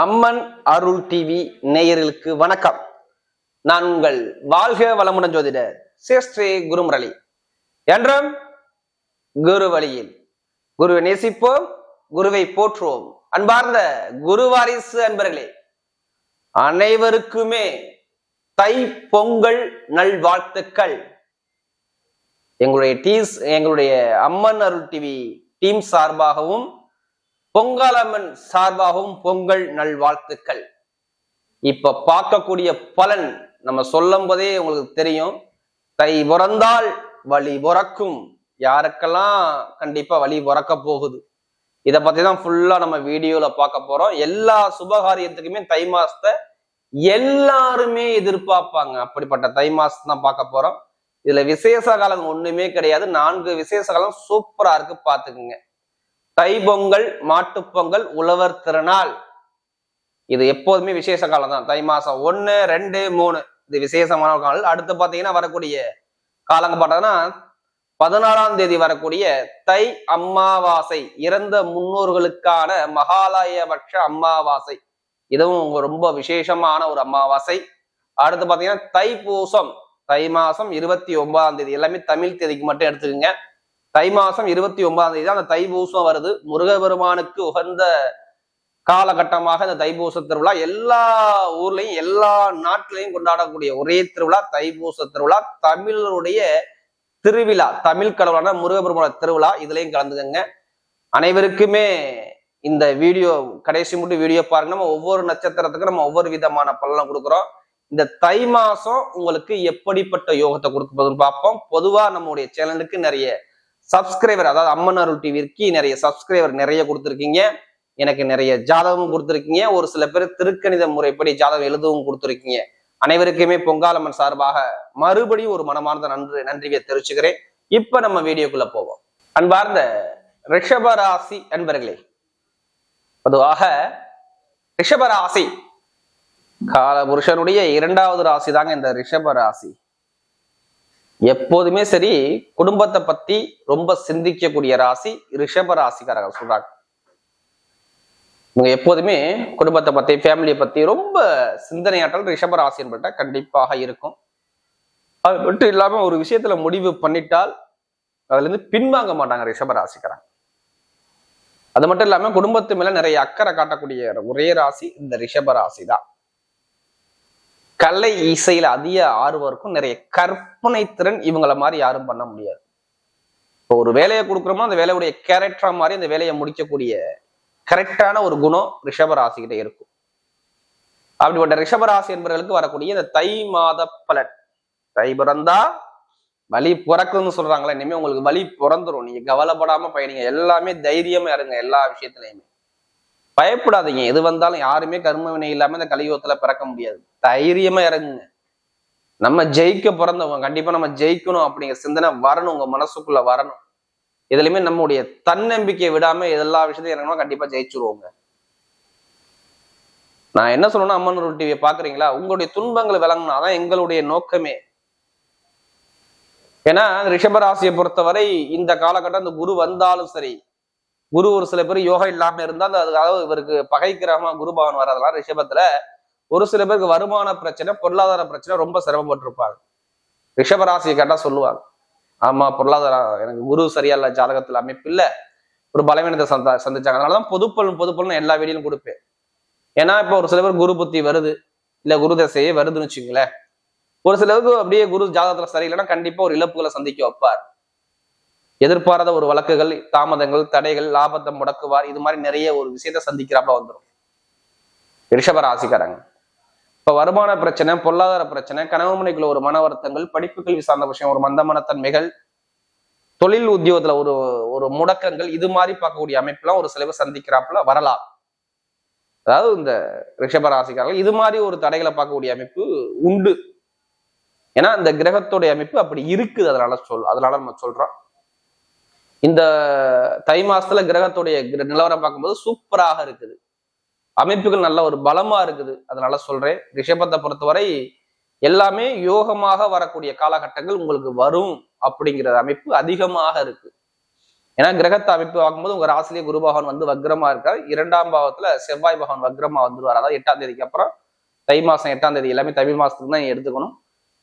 அம்மன் அருள் TV நேயர்களுக்கு வணக்கம். நான் உங்கள் வாழ்க வளமுடன் ஜோதிடர் சேஷ்ரே குருமுரளி. என்றும் குரு வழியில் குருவை நேசிப்போம் குருவை போற்றுவோம். அன்பார்ந்த குரு வாரிசு அன்பர்களே அனைவருக்குமே தை பொங்கல் நல்வாழ்த்துக்கள். எங்களுடைய டீஸ் எங்களுடைய அம்மன் அருள் டிவி டீம் சார்பாகவும் பொங்கலம்மன் சார்பாகவும் பொங்கல் நல்வாழ்த்துக்கள். இப்ப பார்க்கக்கூடிய பலன் நம்ம சொல்லும் போதே உங்களுக்கு தெரியும். தை பிறந்தால் வழி பிறக்கும். யாருக்கெல்லாம் கண்டிப்பா வழி பிறக்க போகுது. இதை பத்தி தான் ஃபுல்லா நம்ம வீடியோல பார்க்க போறோம். எல்லா சுபகாரியத்துக்குமே தை மாசத்தை எல்லாருமே எதிர்பார்ப்பாங்க. அப்படிப்பட்ட தை மாசம் தான் பார்க்க போறோம். இதுல விசேஷ காலம் ஒண்ணுமே கிடையாது. நான்கு விசேஷ காலம் சூப்பரா இருக்கு. பாத்துக்குங்க தை பொங்கல் உழவர் திருநாள். இது எப்போதுமே விசேஷ காலம் தான். தை மாசம் ஒன்று ரெண்டு மூணு. இது விசேஷமான காலம். அடுத்து பார்த்தீங்கன்னா வரக்கூடிய காலங்க பார்த்தோன்னா பதினாலாம் தேதி வரக்கூடிய தை அம்மாவாசை இறந்த முன்னோர்களுக்கான மகாலயபட்ச அமாவாசை இதுவும் ரொம்ப விசேஷமான ஒரு அம்மாவாசை. அடுத்து பாத்தீங்கன்னா தைப்பூசம். தை மாசம் இருபத்தி ஒன்பதாம் தேதி. எல்லாமே தமிழ் தேதிக்கு மட்டும் எடுத்துக்கோங்க. தை மாசம் இருபத்தி ஒன்பதாம் தேதி தான் அந்த தைபூசம் வருது. முருகபெருமானுக்கு உகந்த காலகட்டமாக இந்த தைபூச திருவிழா எல்லா ஊர்லயும் எல்லா நாட்டிலையும் கொண்டாடக்கூடிய ஒரே திருவிழா தைபூச திருவிழா. தமிழருடைய திருவிழா தமிழ் கடவுளான முருகபெருமான திருவிழா. இதுலயும் கலந்துக்கங்க. அனைவருக்குமே இந்த வீடியோ கடைசி மட்டும் வீடியோ பாருங்க. நம்ம ஒவ்வொரு நட்சத்திரத்துக்கும் நம்ம ஒவ்வொரு விதமான பலனும் கொடுக்குறோம். இந்த தை மாசம் உங்களுக்கு எப்படிப்பட்ட யோகத்தை கொடுக்குறதுன்னு பார்ப்போம். பொதுவா நம்முடைய சேனலுக்கு நிறைய சப்ஸ்கிரைபர் அதாவது அம்மன் அருள் டிவிக்கு நிறைய சப்ஸ்கிரைபர் நிறைய கொடுத்துருக்கீங்க. எனக்கு நிறைய ஜாதகமும் கொடுத்துருக்கீங்க. ஒரு சில பேர் திருக்கணித முறைப்படி ஜாதகம் எழுதவும் கொடுத்துருக்கீங்க. அனைவருக்குமே பொங்காலம்மன் சார்பாக மறுபடியும் ஒரு மனமார்ந்த நன்றி நன்றியை தெரிவிச்சுக்கிறேன். இப்ப நம்ம வீடியோக்குள்ள போவோம். அன்பார்ந்த ரிஷபராசி அன்பர்களே பொதுவாக ரிஷபராசி காலபுருஷனுடைய இரண்டாவது ராசி தாங்க இந்த ரிஷபராசி. எப்போதுமே சரி குடும்பத்தை பத்தி ரொம்ப சிந்திக்கக்கூடிய ராசி ரிஷப ராசிக்காரர்கள் சொல்றாங்க. இவங்க எப்போதுமே குடும்பத்தை பத்தி ஃபேமிலியை பத்தி ரொம்ப சிந்தனையாற்றல் ரிஷப ராசி என்பட்ட கண்டிப்பாக இருக்கும். அது மட்டும் இல்லாம ஒரு விஷயத்துல முடிவு பண்ணிட்டால் அதுல இருந்து பின்வாங்க மாட்டாங்க ரிஷப ராசிக்காரங்க. அது மட்டும் இல்லாம குடும்பத்து மேல நிறைய அக்கறை காட்டக்கூடிய ஒரே ராசி இந்த ரிஷப ராசி தான் கலை இசையில அதிக ஆர்வம் இருக்கும். நிறைய கற்பனை திறன் இவங்கள மாதிரி யாரும் பண்ண முடியாது. இப்போ ஒரு வேலையை கொடுக்குறோமோ அந்த வேலையுடைய கேரக்டரா மாதிரி அந்த வேலையை முடிக்கக்கூடிய கரெக்டான ஒரு குணம் ரிஷபராசிகிட்ட இருக்கும். அப்படிப்பட்ட ரிஷபராசி என்பவர்களுக்கு வரக்கூடிய இந்த தை மாத பலன். தை பிறந்தா வலி பிறக்குன்னு சொல்றாங்களே இனிமே உங்களுக்கு வலி பிறந்துரும். நீங்க கவலைப்படாம பயணிங்க. எல்லாமே தைரியமா இருங்க எல்லா விஷயத்திலையுமே. பயப்படாதீங்க. எது வந்தாலும் யாருமே கர்ம வினை இல்லாம இந்த கலியுகத்துல பிறக்க முடியாது. தைரியமா இறங்குங்க. நம்ம ஜெயிக்க பிறந்தவங்க கண்டிப்பா நம்ம ஜெயிக்கணும் அப்படிங்கிற சிந்தனை வரணும். உங்க மனசுக்குள்ள வரணும். இதுலயுமே நம்முடைய தன்னம்பிக்கையை விடாம எல்லா விஷயத்தையும் இறங்கணும் கண்டிப்பா ஜெயிச்சுருவோங்க. நான் என்ன சொல்லணும்னா அம்மன் ஒரு டிவியை பாக்குறீங்களா? உங்களுடைய துன்பங்களை விளங்கினாதான் எங்களுடைய நோக்கமே. ஏன்னா ரிஷபராசியை பொறுத்தவரை இந்த காலகட்டம் அந்த குரு வந்தாலும் சரி குரு ஒரு சில பேர் யோகா இல்லாம இருந்தா அந்த அதாவது இவருக்கு பகை கிரகமா குரு பவன் வர்றதுனால ரிஷபத்துல ஒரு சில பேருக்கு வருமான பிரச்சனை பொருளாதார பிரச்சனை ரொம்ப சிரமப்பட்டிருப்பாங்க. ரிஷபராசியை கேட்டா சொல்லுவாங்க. ஆமா பொருளாதாரம் எனக்கு குரு சரியா இல்ல ஜாதகத்துல அமைப்பு இல்ல. ஒரு பலவீனத்தை சந்தா சந்திச்சாங்க. அதனாலதான் பொதுப்பலன் பொதுப்பலன் எல்லா வீடியும் கொடுப்பேன். ஏன்னா இப்போ ஒரு சில பேர் குரு புத்தி வருது இல்ல குரு தசையே வருதுன்னு வச்சுங்களேன் ஒரு சிலருக்கு அப்படியே குரு ஜாதகத்துல சரியில்லைன்னா கண்டிப்பா ஒரு இழப்புகளை சந்திக்க வைப்பார். எதிர்பாராத ஒரு வழக்குகள் தாமதங்கள் தடைகள் லாபத்தை முடக்குவார் இது மாதிரி நிறைய ஒரு விஷயத்த சந்திக்கிறாப்புல வந்துடும் ரிஷப ராசிக்காரங்க. இப்ப வருமான பிரச்சனை பொருளாதார பிரச்சனை கனவு முனைக்குள்ள ஒரு மன வருத்தங்கள் படிப்புகள் சார்ந்த விஷயம் ஒரு மந்தமான தன்மைகள் தொழில் உத்தியோகத்துல ஒரு ஒரு முடக்கங்கள் இது மாதிரி பார்க்கக்கூடிய அமைப்புலாம் ஒரு சிலவை சந்திக்கிறாப்புல வரலாம். அதாவது இந்த ரிஷப ராசிக்காரர்கள் இது மாதிரி ஒரு தடைகளை பார்க்கக்கூடிய அமைப்பு உண்டு. ஏன்னா இந்த கிரகத்துடைய அமைப்பு அப்படி இருக்குது அதனால சொல் அதனால நம்ம சொல்றோம். இந்த தை மாசத்துல கிரகத்துடைய நிலவரம் பார்க்கும்போது சூப்பராக இருக்குது. அமைப்புகள் நல்ல ஒரு பலமா இருக்குது. அதனால சொல்றேன். ரிஷபத்தை பொறுத்தவரை எல்லாமே யோகமாக வரக்கூடிய காலகட்டங்கள் உங்களுக்கு வரும் அப்படிங்கிற அமைப்பு அதிகமாக இருக்கு. ஏன்னா கிரகத்தை அமைப்பு பார்க்கும்போது உங்க ராசிலேயே குரு பகவான் வந்து வக்ரமா இருக்காரு. இரண்டாம் பாவத்துல செவ்வாய் பகவான் வக்ரமா வந்துருவார். அதாவது எட்டாம் தேதிக்கு அப்புறம் தை மாசம் எட்டாம் தேதி எல்லாமே தமிழ் மாசத்துக்கு தான் எடுத்துக்கணும்.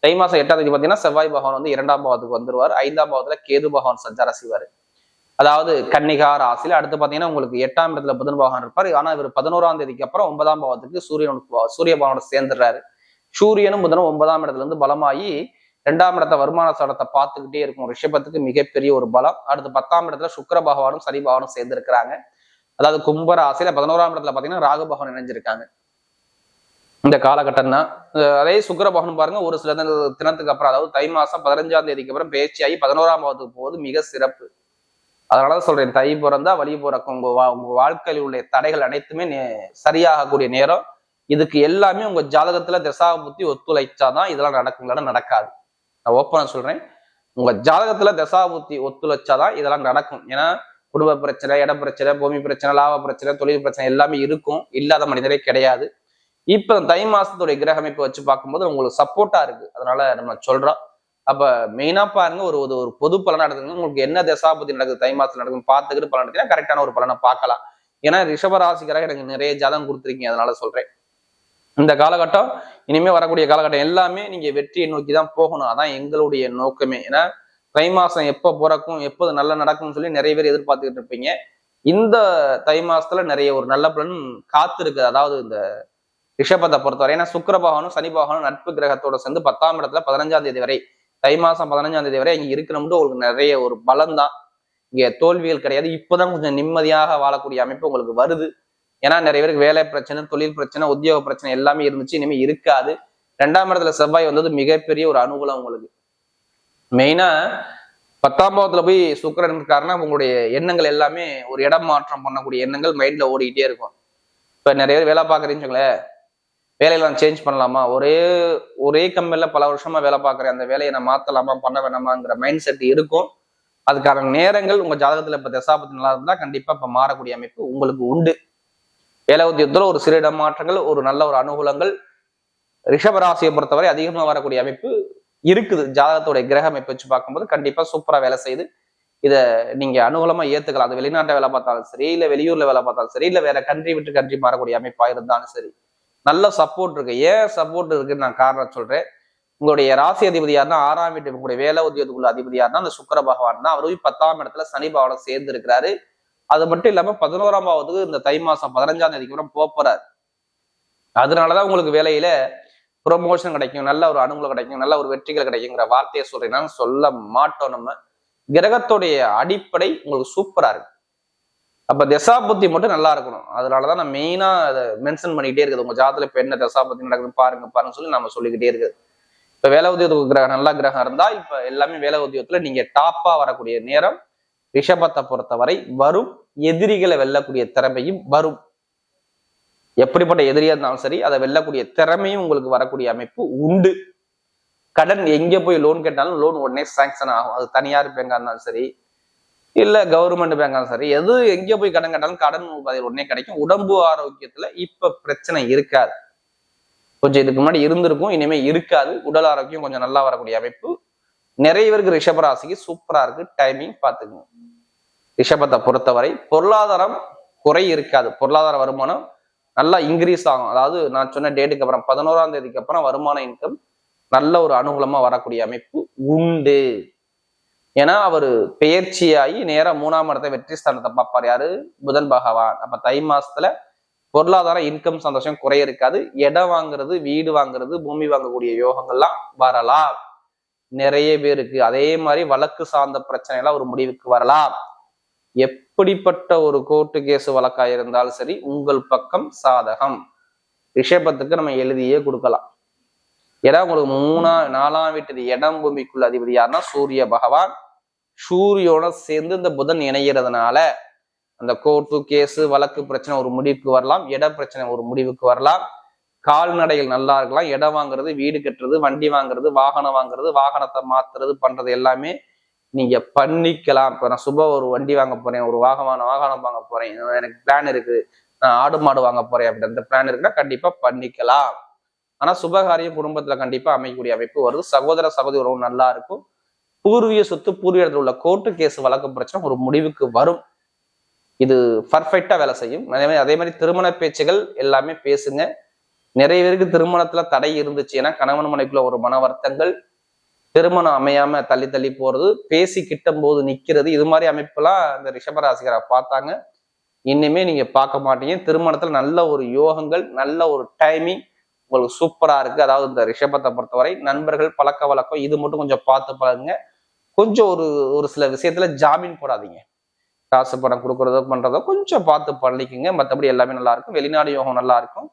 தை மாசம் எட்டாம் தேதி பார்த்தீங்கன்னா செவ்வாய் பகவான் வந்து இரண்டாம் பாவத்துக்கு வந்துருவார். ஐந்தாம் பாவத்துல கேது பகவான் சஞ்சாரம் செய்வார். அதாவது கன்னிகா ராசியில் அடுத்து பாத்தீங்கன்னா உங்களுக்கு எட்டாம் இடத்துல புதன் பகவான் இருப்பார். ஆனா இவர் பதினோராம் தேதிக்கு அப்புறம் ஒன்பதாம் பாவத்துக்கு சூரியன் சூரிய பகவானோட சேர்ந்துடுறாரு. சூரியனும் புதனும் ஒன்பதாம் இடத்துல இருந்து பலமாயி ரெண்டாம் இடத்த வருமான சடத்தை பார்த்துக்கிட்டே இருக்கும். ரிஷபத்துக்கு மிகப்பெரிய ஒரு பலம். அடுத்து பத்தாம் இடத்துல சுக்கர பகவானும் சனி பகவானும் சேர்ந்திருக்கிறாங்க. அதாவது கும்ப ராசியில பதினோராம் இடத்துல பாத்தீங்கன்னா ராகு பகவான் இணைஞ்சிருக்காங்க. இந்த காலகட்டம் தான் அதே சுக்கர பகவான் பாருங்க ஒரு சில தினத்துக்கு அப்புறம் அதாவது தை மாசம் பதினஞ்சாம் தேதிக்கு அப்புறம் பேச்சியாகி பதினோராம் பாவத்துக்கு போவது மிக சிறப்பு. அதனாலதான் சொல்றேன் தை பிறந்தா வழி பிறக்கும். உங்க வா உங்க வாழ்க்கையில் உள்ள தடைகள் அனைத்துமே சரியாகக்கூடிய நேரம். இதுக்கு எல்லாமே உங்க ஜாதகத்துல திசா புத்தி ஒத்துழைச்சாதான் இதெல்லாம் நடக்கும் நடக்காது. நான் ஓப்பனா சொல்றேன். உங்க ஜாதகத்துல திசா புத்தி ஒத்துழைச்சாதான் இதெல்லாம் நடக்கும். ஏன்னா குடும்ப பிரச்சனை இட பிரச்சனை பூமி பிரச்சனை லாப பிரச்சனை தொழில் பிரச்சனை எல்லாமே இருக்கும். இல்லாத மனிதரே கிடையாது. இப்ப தை மாசத்துடைய கிரக அமைப்பு வச்சு பார்க்கும்போது உங்களுக்கு சப்போர்ட்டா இருக்கு. அதனால நம்ம சொல்றோம். அப்ப மெயினா பாருங்க ஒரு ஒரு பொது பலன் நடக்குது உங்களுக்கு என்ன தசாபதி நடக்குது தை மாசத்துல நடக்கும் பார்த்துக்கிட்டு பலன் எடுத்தீங்கன்னா கரெக்டான ஒரு பலனை பார்க்கலாம். ஏன்னா ரிஷபராசிக்காரங்க எனக்கு நிறைய ஜாதகம் கொடுத்துருக்கீங்க அதனால சொல்றேன். இந்த காலகட்டம் இனிமே வரக்கூடிய காலகட்டம் எல்லாமே நீங்க வெற்றியை நோக்கி தான் போகணும். அதான் எங்களுடைய நோக்கமே. ஏன்னா தை மாசம் எப்போ பிறக்கும் எப்போது நல்லா நடக்கும்னு சொல்லி நிறைய பேர் எதிர்பார்த்துக்கிட்டு இருப்பீங்க. இந்த தை மாசத்துல நிறைய ஒரு நல்ல பலன் காத்திருக்கு. அதாவது இந்த ரிஷபத்தை பொறுத்தவரை ஏன்னா சுக்கர பகவானும் சனி பகவானும் நட்பு கிரகத்தோட சேர்ந்து பத்தாம் இடத்துல பதினஞ்சாம் தேதி வரை தை மாசம் பதினஞ்சாம் தேதி வரை இங்க இருக்கிறோம்னு உங்களுக்கு நிறைய ஒரு பலம் தான் இங்க தோல்விகள் கிடையாது. இப்போதான் கொஞ்சம் நிம்மதியாக வாழக்கூடிய அமைப்பு உங்களுக்கு வருது. ஏன்னா நிறைய பேருக்கு வேலை பிரச்சனை தொழில் பிரச்சனை உத்தியோக பிரச்சனை எல்லாமே இருந்துச்சு. இனிமேல் இருக்காது. ரெண்டாம் இடத்துல செவ்வாய் வந்தது மிகப்பெரிய ஒரு அனுகூலம் உங்களுக்கு. மெயினா பத்தாம் பாவத்துல போய் சுக்கரன் இருக்காருன்னா உங்களுடைய எண்ணங்கள் எல்லாமே ஒரு இடம் மாற்றம் பண்ணக்கூடிய எண்ணங்கள் மைண்ட்ல ஓடிக்கிட்டே இருக்கும். இப்ப நிறைய பேர் வேலை வேலையெல்லாம் சேஞ்ச் பண்ணலாமா? ஒரே ஒரே கம்பெனில பல வருஷமா வேலை பார்க்குறேன். அந்த வேலையை நான் மாத்தலாமா? பண்ண வேணாமாங்கிற மைண்ட் செட் இருக்கும். அதுக்கான நேரங்கள் உங்க ஜாதகத்துல இப்ப தசாபத்தி நல்லா இருந்தா கண்டிப்பா இப்ப மாறக்கூடிய அமைப்பு உங்களுக்கு உண்டு. வேலை உத்தியோகத்துல ஒரு சிறு இடமாற்றங்கள் ஒரு நல்ல ஒரு அனுகூலங்கள் ரிஷபராசியை பொறுத்தவரை அதிகமாக வரக்கூடிய அமைப்பு இருக்குது. ஜாதகத்தோட கிரக அமைப்பு வச்சு பார்க்கும்போது கண்டிப்பா சூப்பரா வேலை செய்யுது இதை நீங்க அனுகூலமா ஏத்துக்கலாம். அது வெளிநாட்டை வேலை பார்த்தாலும் சரி இல்ல வெளியூர்ல வேலை பார்த்தாலும் சரி இல்ல வேற கண்ட்ரி விட்டு கண்ட்ரி மாறக்கூடிய அமைப்பா இருந்தாலும் சரி. நல்ல சப்போர்ட் இருக்கு. ஏன் சப்போர்ட் இருக்குன்னு நான் காரணம் சொல்றேன். உங்களுடைய ராசி அதிபதி யாருன்னா ஆறாம் வீட்டு உங்களுடைய வேலை உத்தியோகத்துக்குள்ள அதிபதி யாருன்னா அந்த சுக்கர பகவான் தான். அவர் பத்தாம் இடத்துல சனி பகவானம் சேர்ந்து இருக்கிறாரு. அது மட்டும் இல்லாம பதினோராம் பாவத்துக்கு இந்த தை மாசம் பதினஞ்சாம் தேதிக்கு அப்புறம் போறாரு. அதனாலதான் உங்களுக்கு வேலையில ப்ரொமோஷன் கிடைக்கும் நல்ல ஒரு அனுகூலம் கிடைக்கும் நல்ல ஒரு வெற்றிகள் கிடைக்குங்கிற வார்த்தையை சொல்றேன். சொல்ல மாட்டோம் நம்ம. கிரகத்துடைய அடிப்படை உங்களுக்கு சூப்பரா இருக்கு. அப்போ தசாபுத்தி மட்டும் நல்லா இருக்கணும். அதனால தான் நான் மெயினாக அதை மென்ஷன் பண்ணிக்கிட்டே இருக்குது. உங்கள் ஜாதத்தில் இப்போ என்ன தசாபுத்தி நடக்குது பாருங்க பாருங்க சொல்லி நம்ம சொல்லிக்கிட்டே இருக்குது. இப்போ வேலை உத்தியோக கிரகம் நல்ல கிரகம் இருந்தால் இப்போ எல்லாமே வேலை உத்தியோகத்தில் நீங்கள் டாப்பாக வரக்கூடிய நேரம் ரிஷபத்தை பொறுத்தவரை வரும். எதிரிகளை வெல்லக்கூடிய திறமையும் வரும். எப்படிப்பட்ட எதிரியா இருந்தாலும் சரி அதை வெல்லக்கூடிய திறமையும் உங்களுக்கு வரக்கூடிய அமைப்பு உண்டு. கடன் எங்கே போய் லோன் கேட்டாலும் லோன் உடனே சாங்ஷன் ஆகும். அது தனியார் பேங்காக இருந்தாலும் சரி இல்லை கவர்மெண்ட் பேங்காலும் சரி எது எங்கே போய் கடன் கேட்டாலும் கடன் உடனே கிடைக்கும். உடம்பு ஆரோக்கியத்தில் இப்போ பிரச்சனை இருக்காது. கொஞ்சம் இதுக்கு முன்னாடி இருந்திருக்கும் இனிமேல் இருக்காது. உடல் ஆரோக்கியம் கொஞ்சம் நல்லா வரக்கூடிய அமைப்பு. நிறைய பேருக்கு ரிஷபராசிக்கு சூப்பராக இருக்கு. டைமிங் பார்த்துக்கணும் ரிஷபத்தை பொறுத்தவரை பொருளாதாரம் குறை இருக்காது. பொருளாதார வருமானம் நல்லா இன்க்ரீஸ் ஆகும். அதாவது நான் சொன்ன டேட்டுக்கு அப்புறம் பதினோராம் தேதிக்கு அப்புறம் வருமான இன்கம் நல்ல ஒரு அனுகூலமாக வரக்கூடிய அமைப்பு உண்டு. ஏன்னா அவர் பெயர்ச்சியாகி நேராக மூணாம் இடத்த வெற்றி ஸ்தானத்தை பார்ப்பார். யாரு? புதன் பகவான். அப்போ தை மாசத்துல பொருளாதார இன்கம் சந்தோஷம் குறைய இருக்காது. இடம் வாங்குறது வீடு வாங்குறது பூமி வாங்கக்கூடிய யோகங்கள்லாம் வரலாம். நிறைய பேருக்கு அதே மாதிரி வழக்கு சார்ந்த பிரச்சனை எல்லாம் ஒரு முடிவுக்கு வரலாம். எப்படிப்பட்ட ஒரு கோர்ட்டு கேஸ் வழக்கா இருந்தாலும் சரி உங்கள் பக்கம் சாதகம். ரிஷபத்துக்கு நம்ம எழுதியே கொடுக்கலாம். ஏன்னா உங்களுக்கு மூணா நாலாம் வீட்டு இடம் பூமிக்குள்ள அதிபதி யாருன்னா சூரிய பகவான். சூரியோட சேர்ந்து இந்த புதன் இணைகிறதுனால அந்த கோர்ட்டு கேஸு வழக்கு பிரச்சனை ஒரு முடிவுக்கு வரலாம். இட பிரச்சனை ஒரு முடிவுக்கு வரலாம். கால்நடைகள் நல்லா இருக்கலாம். இடம் வாங்குறது வீடு கட்டுறது வண்டி வாங்குறது வாகனம் வாங்குறது வாகனத்தை மாத்துறது பண்றது எல்லாமே நீங்க பண்ணிக்கலாம். இப்ப நான் சுப ஒரு வண்டி வாங்க போறேன் ஒரு வாகனம் வாகனம் வாங்க போறேன். எனக்கு பிளான் இருக்கு. நான் ஆடு மாடு வாங்க போறேன் அப்படி அந்த பிளான் இருக்குன்னா கண்டிப்பா பண்ணிக்கலாம். ஆனா சுபகாரியம் குடும்பத்துல கண்டிப்பா அமைக்கக்கூடிய அமைப்பு வருது. சகோதர சகோதரி உறவு நல்லா இருக்கும். பூர்வீக சொத்து பூர்வீகத்தில் உள்ள கோர்ட்டு கேஸ் வழக்கு பிரச்சனை ஒரு முடிவுக்கு வரும். இது பர்ஃபெக்டா வேலை செய்யும். அதே மாதிரி அதே மாதிரி திருமண பேச்சுகள் எல்லாமே பேசுங்க. நிறைய பேருக்கு திருமணத்துல தடை இருந்துச்சு. ஏன்னா கணவன் மனைக்குள்ள ஒரு மன வருத்தங்கள் திருமணம் அமையாம தள்ளி தள்ளி போறது பேசி கிட்டும் போது நிக்கிறது இது மாதிரி அமைப்பெல்லாம் இந்த ரிஷபராசிகரை பார்த்தாங்க. இனிமே நீங்க பார்க்க மாட்டீங்க. திருமணத்துல நல்ல ஒரு யோகங்கள் நல்ல ஒரு டைமிங் உங்களுக்கு சூப்பரா இருக்கு. அதாவது இந்த ரிஷபத்தை பொறுத்தவரை நண்பர்கள் பழக்க வழக்கம் இது மட்டும் கொஞ்சம் பார்த்து பழகுங்க கொஞ்சம் ஒரு ஒரு சில விஷயத்துல ஜாமீன் போடாதீங்க. காசு பணம் கொடுக்கறதோ பண்றதோ கொஞ்சம் பார்த்து பண்ணிக்கோங்க. மற்றபடி எல்லாமே நல்லா இருக்கும். வெளிநாடு யோகம் நல்லா இருக்கும்.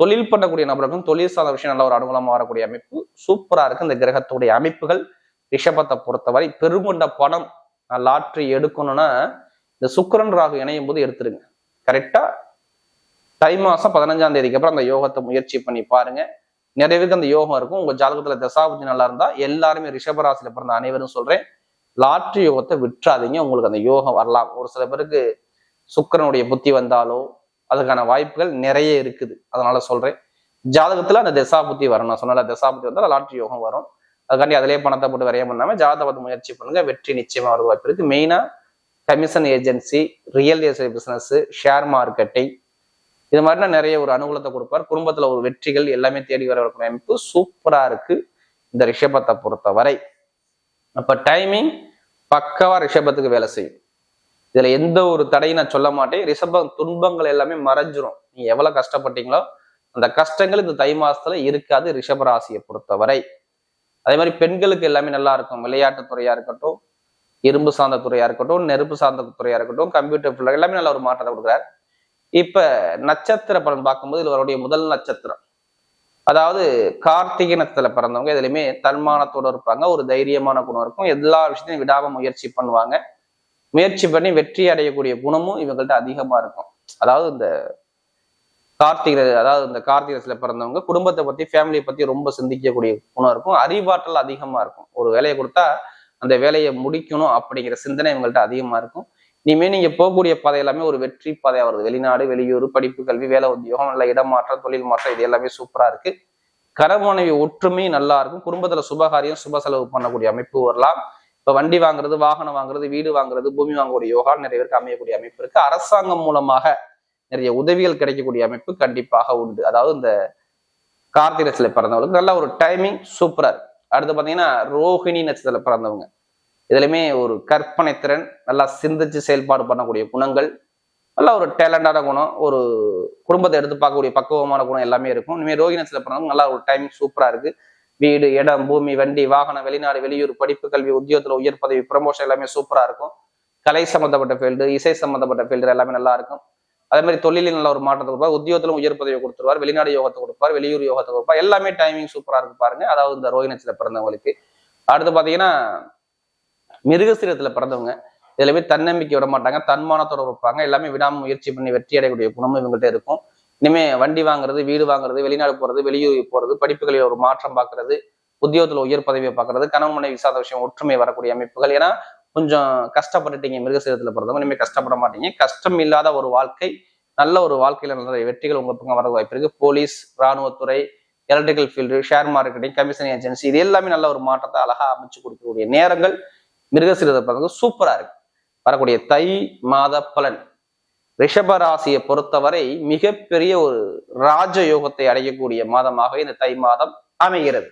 தொழில் பண்ணக்கூடிய நபருக்கும் தொழில் சார்ந்த விஷயம் நல்ல ஒரு அனுகூலமா வரக்கூடிய அமைப்பு. சூப்பரா இருக்கு. இந்த கிரகத்துடைய அமைப்புகள். ரிஷபத்தை பொறுத்தவரை பெருங்கொண்ட பணம் லாட்ரி எடுக்கணும்னா இந்த சுக்கரன் ராகு இணையும் போது எடுத்துருங்க. கரெக்டா தை மாசம் பதினஞ்சாம் தேதிக்கு அப்புறம் அந்த யோகத்தை முயற்சி பண்ணி பாருங்க. நிறைய பேருக்கு அந்த யோகம் இருக்கும். உங்க ஜாதகத்துல தசாபுத்தி நல்லா இருந்தா எல்லாருமே ரிஷபராசியில பிறந்த அனைவரும் சொல்றேன் லாட்ரி யோகத்தை விட்டுறாதீங்க. உங்களுக்கு அந்த யோகம் வரலாம். ஒரு சில பேருக்கு சுக்கிரனுடைய புத்தி வந்தாலோ அதுக்கான வாய்ப்புகள் நிறைய இருக்குது. அதனால சொல்றேன். ஜாதகத்துல அந்த தசா புத்தி வரும் நான் சொன்னால தசா புத்தி வந்தால் லாட்ரி யோகம் வரும். அதுக்காண்டி அதிலே பணத்தை போட்டு விரையம் பண்ணாம ஜாதகத்தை முயற்சி பண்ணுங்க. வெற்றி நிச்சயமா வர வாய்ப்பு இருக்கு மெயினா commission agency real estate business share marketing இது மாதிரினா நிறைய ஒரு அனுகூலத்தை கொடுப்பார். குடும்பத்துல ஒரு வெற்றிகள் எல்லாமே தேடி வர வரக்கூடிய அமைப்பு சூப்பரா இருக்கு. இந்த ரிஷபத்தை பொறுத்த வரை அப்ப டைமிங் பக்கவா ரிஷபத்துக்கு வேலை செய்யும். இதுல எந்த ஒரு தடையும் நான் சொல்ல மாட்டேன். ரிஷபம் துன்பங்கள் எல்லாமே மறைஞ்சிரும். நீங்க எவ்வளவு கஷ்டப்பட்டீங்களோ அந்த கஷ்டங்கள் இந்த தை மாசத்துல இருக்காது ரிஷபராசியை பொறுத்தவரை. அதே மாதிரி பெண்களுக்கு எல்லாமே நல்லா இருக்கும். விளையாட்டு துறையா இருக்கட்டும் இரும்பு சார்ந்த துறையா இருக்கட்டும் நெருப்பு சார்ந்த துறையா இருக்கட்டும் கம்ப்யூட்டர் எல்லாமே நல்ல ஒரு மாற்றத்தை கொடுக்குறாரு. இப்ப நட்சத்திர பலன் பார்க்கும்போது இதுல அவருடைய முதல் நட்சத்திரம். அதாவது கார்த்திகை நட்சத்திரத்துல பிறந்தவங்க எதுலையுமே தன்மானத்தோட இருப்பாங்க ஒரு தைரியமான குணம் இருக்கும் எல்லா விஷயத்தையும் விடாம முயற்சி பண்ணுவாங்க. முயற்சி பண்ணி வெற்றி அடையக்கூடிய குணமும் இவங்கள்ட்ட அதிகமா இருக்கும். அதாவது இந்த கார்த்திகை அதாவது இந்த கார்த்திகை பிறந்தவங்க குடும்பத்தை பத்தி ஃபேமிலியை பத்தி ரொம்ப சிந்திக்கக்கூடிய குணம் இருக்கும் அறிவாற்றல் அதிகமா இருக்கும். ஒரு வேலையை கொடுத்தா அந்த வேலையை முடிக்கணும் அப்படிங்கிற சிந்தனை இவங்கள்ட்ட அதிகமா இருக்கும். இனிமே நீங்க போகக்கூடிய பாதை எல்லாமே ஒரு வெற்றி பாதையா வருது. வெளிநாடு வெளியூர் படிப்பு கல்வி வேலை உத்தியோகம் நல்ல இடமாற்றம் தொழில் மாற்றம் இது எல்லாமே சூப்பரா இருக்கு. கரமனைவி ஒற்றுமை நல்லா இருக்கும். குடும்பத்துல சுபகாரியம் சுப செலவு பண்ணக்கூடிய அமைப்பு வரலாம். இப்ப வண்டி வாங்குறது வாகனம் வாங்குறது வீடு வாங்குறது பூமி வாங்கக்கூடிய யோகா நிறைய பேருக்கு அமையக்கூடிய அமைப்பு இருக்கு. அரசாங்கம் மூலமாக நிறைய உதவிகள் கிடைக்கக்கூடிய அமைப்பு கண்டிப்பாக உண்டு. அதாவது இந்த கார்த்திகை நட்சத்திரத்தில் பிறந்தவங்களுக்கு நல்ல ஒரு டைமிங் சூப்பரா இருக்கு. அடுத்து பாத்தீங்கன்னா ரோஹிணி நட்சத்திரத்தில் பிறந்தவங்க. இதுலையுமே ஒரு கற்பனை திறன் நல்லா சிந்திச்சு செயல்பாடு பண்ணக்கூடிய குணங்கள் நல்லா ஒரு டேலண்டான குணம் ஒரு குடும்பத்தை எடுத்து பார்க்கக்கூடிய பக்குவமான குணம் எல்லாமே இருக்கும். இனிமேல் ரோகிணத்தில் நட்சத்திரம் பிறந்தவங்க நல்லா ஒரு டைமிங் சூப்பராக இருக்கு. வீடு இடம் பூமி வண்டி வாகனம் வெளிநாடு வெளியூர் படிப்பு கல்வி உத்தியோகத்தில் உயர் பதவி ப்ரமோஷன் எல்லாமே சூப்பராக இருக்கும். கலை சம்மந்தப்பட்ட ஃபீல்டு இசை சம்மந்தப்பட்ட ஃபீல்டு எல்லாமே நல்லா இருக்கும். அதே மாதிரி தொழிலில் நல்ல ஒரு மாற்றத்தை கொடுப்பார். உத்தியோகத்திலும் உயர் பதவியை கொடுத்துருவார். வெளிநாடு யோகத்தை கொடுப்பார். வெளியூர் யோகத்தை கொடுப்பார். எல்லாமே டைமிங் சூப்பராக இருக்கு பாருங்க. அதாவது இந்த ரோஹி நட்சத்திரம் பிறந்தவங்களுக்கு அடுத்து பார்த்தீங்கன்னா மிருகசீரத்தில் பிறந்தவங்க. இதுலமே தன்னம்பிக்கை விட மாட்டாங்க. தன்மானத்தோட இருப்பாங்க. எல்லாமே விடாம முயற்சி பண்ணி வெற்றி அடையக்கூடிய குணமும் இவங்ககிட்ட இருக்கும். இனிமே வண்டி வாங்குறது வீடு வாங்குறது வெளிநாடு போறது வெளியூர் போறது படிப்புகளில் ஒரு மாற்றம் பார்க்கறது உத்தியோகத்தில் உயர் பதவியை பார்க்கறது கணவன் மனைவி விசாத விஷயம் ஒற்றுமை வரக்கூடிய அமைப்புகள். ஏன்னா கொஞ்சம் கஷ்டப்பட்டுட்டீங்க மிருகசீரத்தில் பிறந்தவங்க. இனிமேல் கஷ்டப்பட மாட்டீங்க. கஷ்டம் இல்லாத ஒரு வாழ்க்கை நல்ல ஒரு வாழ்க்கையில நிறைய வெற்றிகள் உங்க பக்கம் வர வாய்ப்பு இருக்கு. Police ராணுவத்துறை electrical field share marketing commission agency இது எல்லாமே நல்ல ஒரு மாற்றத்தை அழகா அமைச்சு கொடுக்கக்கூடிய நேரங்கள். மிருகசீரத்தை பிறந்தவங்க சூப்பரா இருக்கு. வரக்கூடிய தை மாத பலன். ரிஷப ராசியை பொறுத்தவரை மிகப்பெரிய ஒரு ராஜ யோகத்தை அடையக்கூடிய மாதமாக இந்த தை மாதம் அமைகிறது.